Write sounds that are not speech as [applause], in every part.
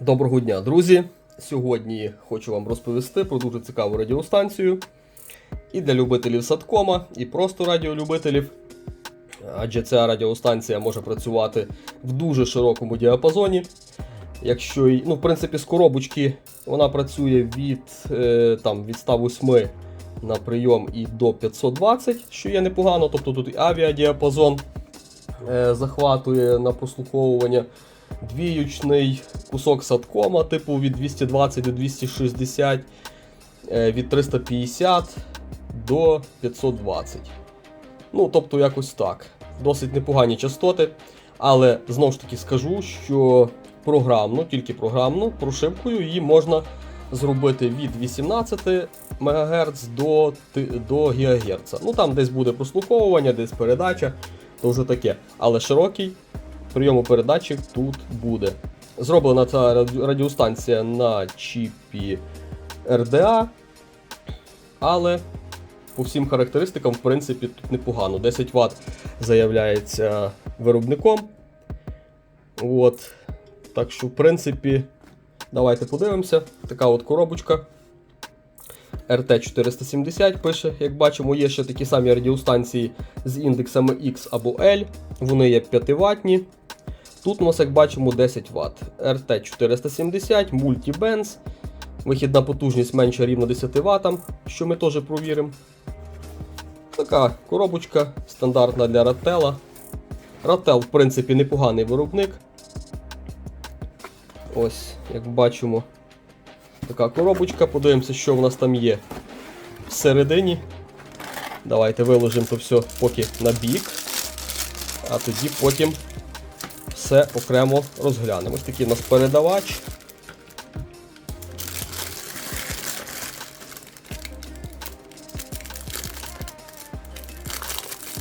Доброго дня, друзі! Сьогодні хочу вам розповісти про дуже цікаву радіостанцію. І для любителів садкома, і просто радіолюбителів. Адже ця радіостанція може працювати в дуже широкому діапазоні. Якщо, ну, в принципі, з коробочки вона працює від, е, там, від 108 на прийом і до 520, що є непогано. Тобто тут і авіадіапазон е, захватує на прослуховування. Двіючний кусок садкома, типу від 220 до 260, е, від 350 до 520. Ну, тобто, якось так. Досить непогані частоти. Але знову ж таки скажу, що програмно, тільки програмно, прошивкою її можна зробити від 18 МГц до, до ГГц. Ну там десь буде прослуховування, десь передача, то вже таке. Але широкий прийому передачі тут буде. Зроблена ця радіостанція на чіпі RDA, але по всім характеристикам, в принципі, тут непогано. 10 Вт заявляється виробником. От. Так що, в принципі, давайте подивимося. Така от коробочка. RT470 пише, як бачимо, є ще такі самі радіостанції з індексами X або L. Вони є 5 ватні. Тут у нас, як бачимо, 10 Вт. RT470, Multibands. Вихідна потужність менша рівно 10 Вт, що ми теж провіримо. Така коробочка стандартна для Ratel. Ratel, в принципі, непоганий виробник. Ось, як бачимо, така коробочка. Подивимося, що в нас там є всередині. Давайте виложимо то все поки на бік. А тоді потім все окремо розглянемо. Ось такий у нас передавач.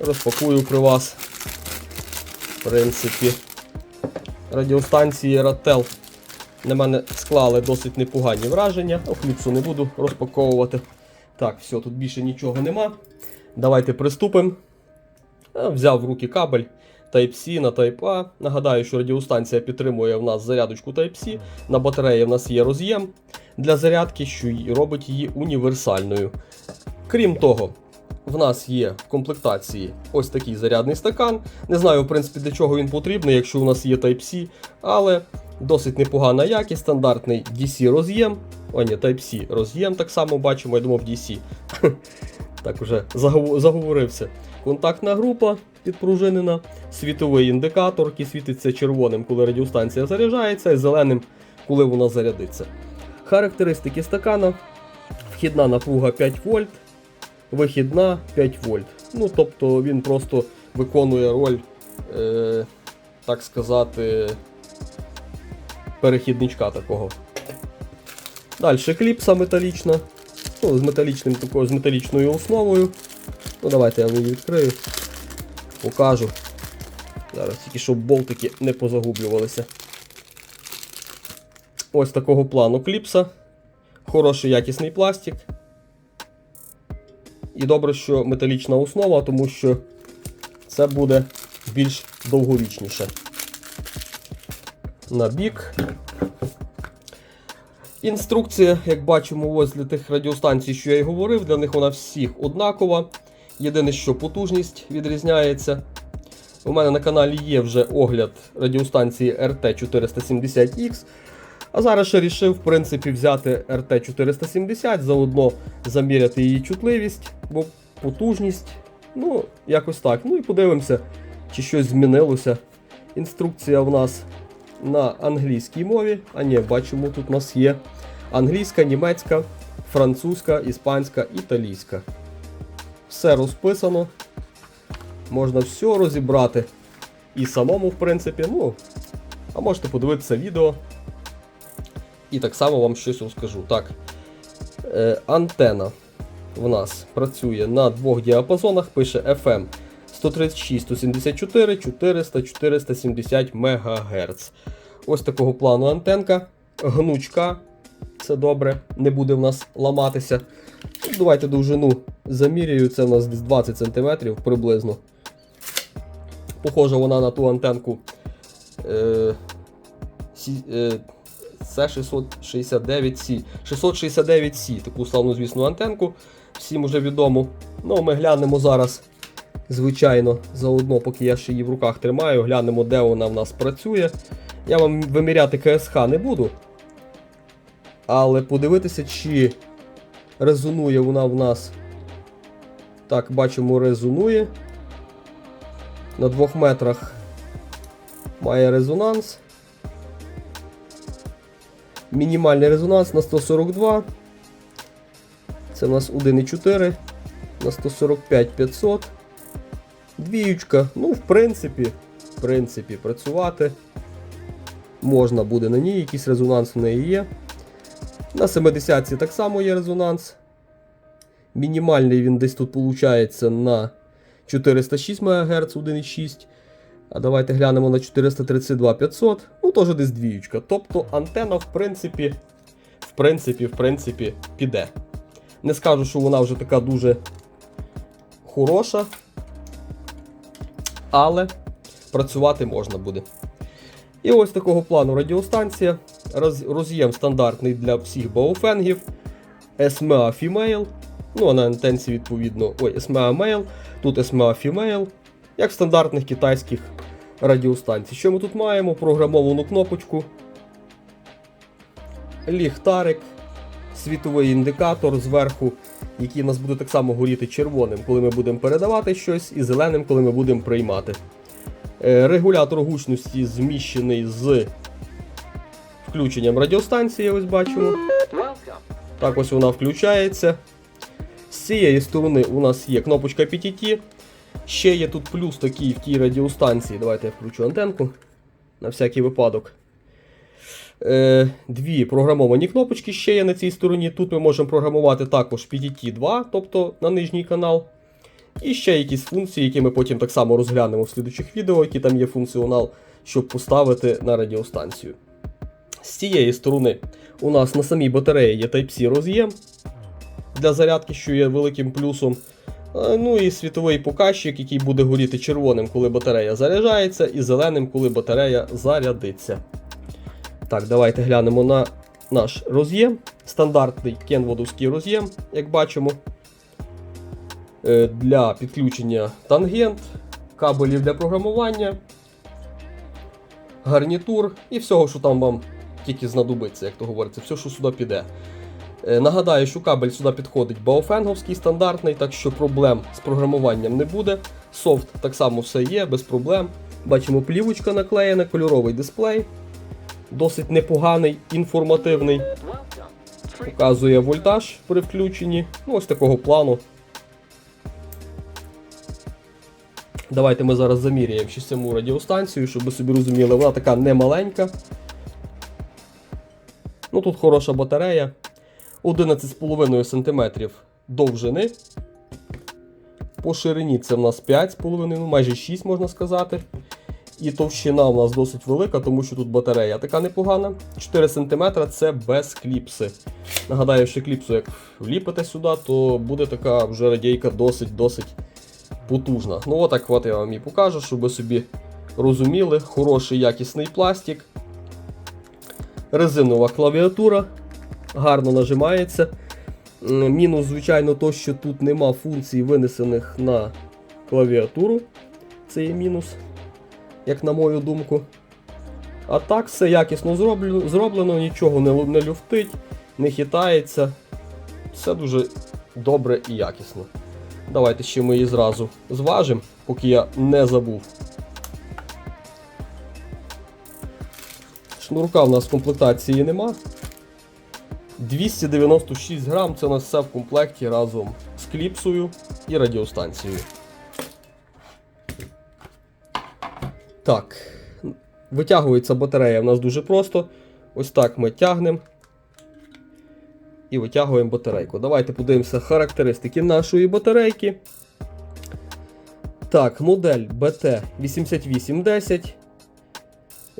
Розпакую при вас. В принципі, радіостанції Ratel на мене склали досить непогані враження. Окліпсу не буду розпаковувати. Так, все, тут більше нічого нема. Давайте приступимо. Е, Взяв в руки кабель Type-C на Type-A. Нагадаю, що радіостанція підтримує в нас зарядочку Type-C. На батареї в нас є роз'єм для зарядки, що робить її універсальною. Крім того, в нас є в комплектації ось такий зарядний стакан. Не знаю, в принципі, для чого він потрібний, якщо у нас є Type-C, але досить непогана якість, стандартний DC роз'єм. О, ні, Type-C роз'єм так само бачимо, я думав DC. [laughs] Так уже заговорився. Контактна група підпружинена, світовий індикатор, який світиться червоним, коли радіостанція заряджається, і зеленим, коли вона зарядиться. Характеристики стакана. Вхідна напруга 5 вольт, вихідна 5 вольт. Ну, тобто він просто виконує роль, е, так сказати, перехідничка такого. Далі кліпса металічна. Ну, з металічним такою, з металічною основою. Ну, давайте я її відкрию. Покажу. Зараз тільки щоб болтики не позагублювалися. Ось такого плану кліпса. Хороший якісний пластик. І добре, що металічна основа, тому що це буде більш довговічніше. На бік. Інструкція, як бачимо, ось для тих радіостанцій, що я й говорив, для них вона всіх однакова. Єдине, що потужність відрізняється. У мене на каналі є вже огляд радіостанції RT470X. А зараз ще рішив, в принципі, взяти RT470, заодно заміряти її чутливість, бо потужність. Ну, якось так. Ну і подивимося, чи щось змінилося. Інструкція в нас на англійській мові. А ні, бачимо, тут у нас є англійська, німецька, французька, іспанська, італійська. Все розписано. Можна все розібрати. І самому, в принципі, ну. А можете подивитися відео. І так само вам щось розкажу. Так. Е, антена в нас працює на двох діапазонах, пише FM 136, 174, 400, 470 МГц. Ось такого плану антенка. Гнучка. Це добре, не буде в нас ламатися. Ну, Давайте довжину замірюю. Це у нас десь 20 см приблизно. Похожа вона на ту антенку. Е, сі- е, C669C. 669C, таку славну, звісно, антенку. Всім уже відомо. Ну, ми глянемо зараз, звичайно, заодно, поки я ще її в руках тримаю, глянемо, де вона в нас працює. Я вам виміряти КСХ не буду. Але подивитися, чи резонує вона в нас. Так, бачимо, резонує. На двох метрах має резонанс. Мінімальний резонанс на 142. Це у нас 1,4 на 145 500. Двіючка. Ну, в принципі, в принципі, працювати. Можна буде на ній, якийсь резонанс в неї є. На 70 так само є резонанс. Мінімальний він десь тут виходить на 406 МГц 1,6. А давайте глянемо на 432 500. Ну, теж десь двіючка. Тобто антена, в принципі, в принципі, в принципі, піде. Не скажу, що вона вже така дуже хороша. Але працювати можна буде. І ось такого плану радіостанція. Роз- Роз'єм стандартний для всіх бауфенгів. SMA Female. Ну, а на антенці, відповідно, ой, SMA Male, тут SMA Female, як в стандартних китайських радіостанцій. Що ми тут маємо? Програмовану кнопочку, ліхтарик, світовий індикатор зверху, який у нас буде так само горіти червоним, коли ми будемо передавати щось, і зеленим, коли ми будемо приймати. Е, Регулятор гучності зміщений з включенням радіостанції, ось бачимо. Так ось вона включається. З цієї сторони у нас є кнопочка PTT. Ще є тут плюс такий в тій радіостанції. Давайте я включу антенку на всякий випадок. Е, дві програмовані кнопочки ще є на цій стороні. Тут ми можемо програмувати також PTT 2, тобто на нижній канал. І ще якісь функції, які ми потім так само розглянемо в слідучих відео, які там є функціонал, щоб поставити на радіостанцію. З цієї сторони у нас на самій батареї є Type-C роз'єм для зарядки, що є великим плюсом. Е, Ну і світовий показчик, який буде горіти червоним, коли батарея заряджається, і зеленим, коли батарея зарядиться. Так, давайте глянемо на наш роз'єм. Стандартний кенводовський роз'єм, як бачимо. Е, Для підключення тангент, кабелів для програмування, гарнітур і всього, що там вам тільки знадобиться, як то говориться, все, що сюди піде. Е, Нагадаю, що кабель сюди підходить баофенговський стандартний, так що проблем з програмуванням не буде. Софт так само все є, без проблем. Бачимо, плівочка наклеєна, кольоровий дисплей. Досить непоганий, інформативний. Показує вольтаж при включенні. Ну, ось такого плану. Давайте ми зараз заміряємо ще саму радіостанцію, щоб ви собі розуміли, вона така немаленька. Ну тут хороша батарея. 11,5 см довжини. По ширині це в нас 5,5, ну майже 6 можна сказати. І товщина у нас досить велика, тому що тут батарея така непогана. 4 см це без кліпси. Нагадаю, що кліпсу, як вліпите сюди, то буде така вже радійка досить-досить потужна. Ну отак от я вам і покажу, щоб ви собі розуміли. Хороший якісний пластик. Резинова клавіатура. Гарно нажимається. Мінус, звичайно, то, що тут нема функцій винесених на клавіатуру. Це є мінус, як на мою думку. А так все якісно зроблено, нічого не люфтить, не хитається. Все дуже добре і якісно. Давайте ще ми її зразу зважимо, поки я не забув. Шнурка в нас в комплектації нема. 296 грам це у нас все в комплекті разом з кліпсою і радіостанцією. Так, витягується батарея в нас дуже просто. Ось так ми тягнемо і витягуємо батарейку. Давайте подивимося характеристики нашої батарейки. Так, модель BT8810.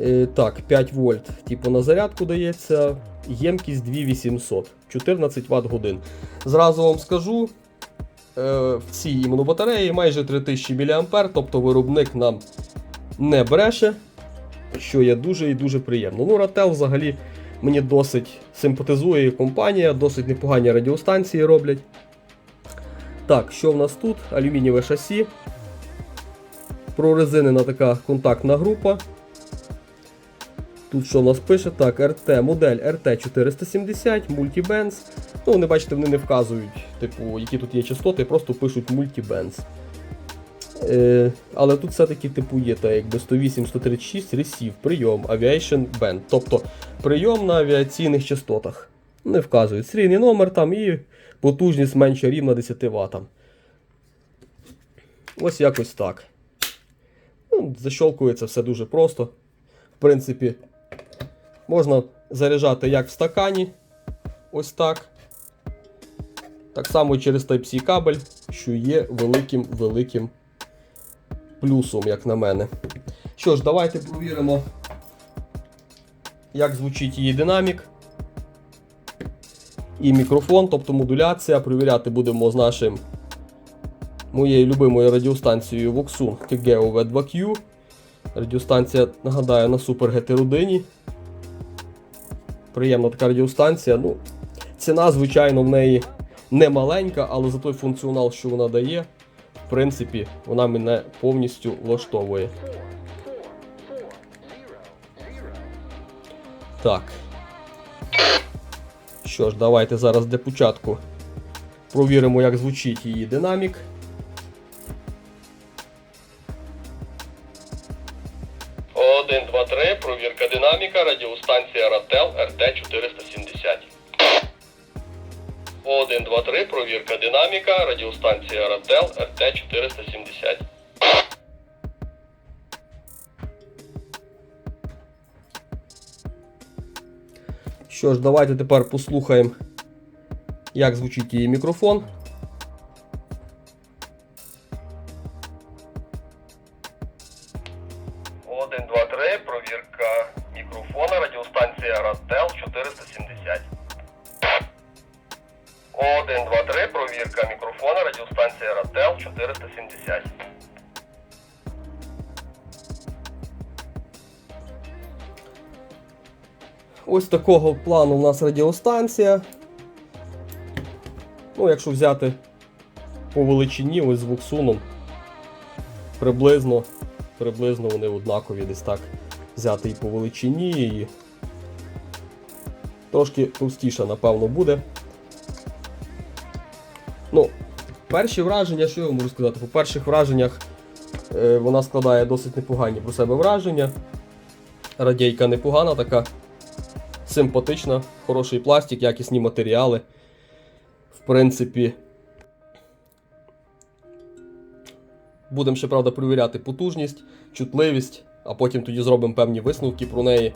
Е, так, 5 вольт, типу на зарядку дається. Ємкість 2800, 14 Вт годин. Зразу вам скажу, е, в цій іменно батареї майже 3000 мА, тобто виробник нам не бреше, що є дуже і дуже приємно. Ну, Ratel взагалі Мені досить симпатизує компанія, досить непогані радіостанції роблять. Так, що в нас тут? Алюмінієве шасі. Прорезинена така контактна група. Тут що в нас пише? Так, RT, модель RT470, Multibands. Ну, вони бачите, вони не вказують, типу, які тут є частоти, просто пишуть Multibands. Е, але тут все-таки типу є так, якби 108-136 Receive, прийом, Aviation Band. Тобто прийом на авіаційних частотах. Не вказують серійний номер там і потужність менша рівна 10 Вт. Ось якось так. Ну, защолкується все дуже просто. В принципі, можна заряджати як в стакані. Ось так. Так само через Type-C кабель, що є великим-великим плюсом, як на мене. Що ж, давайте провіримо, як звучить її динамік. І мікрофон, тобто модуляція. Провіряти будемо з нашим моєю любимою радіостанцією Voxun TGO V2Q. Радіостанція, нагадаю, на Super GT родині. Приємна така радіостанція. Ну, ціна, звичайно, в неї не маленька, але за той функціонал, що вона дає, в принципі, вона мене повністю влаштовує. Так. Що ж, давайте зараз для початку провіримо, як звучить її динамік. Що ж, давайте тепер послухаємо, як звучить її мікрофон. Один, два, три, провірка мікрофона, радіостанція Ratel 470. 1, 2, 3, провірка мікрофона, радіостанція Ratel 470. Ось такого плану у нас радіостанція. Ну, якщо взяти по величині, ось з вуксуном, приблизно, приблизно вони однакові десь так взяти і по величині, і трошки товстіша, напевно, буде. Ну, перші враження, що я вам можу сказати? По перших враженнях е, вона складає досить непогані про себе враження. Радійка непогана, така симпатична, хороший пластик, якісні матеріали. В принципі, будемо ще, правда, перевіряти потужність, чутливість, а потім тоді зробимо певні висновки про неї.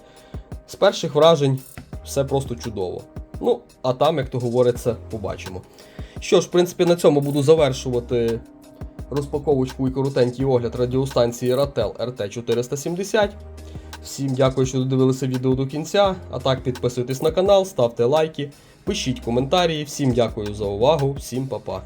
З перших вражень все просто чудово. Ну, а там, як то говориться, побачимо. Що ж, в принципі, на цьому буду завершувати розпаковочку і коротенький огляд радіостанції Ratel RT470. Всім дякую, що додивилися відео до кінця. А так, підписуйтесь на канал, ставте лайки, пишіть коментарі. Всім дякую за увагу, всім па-па.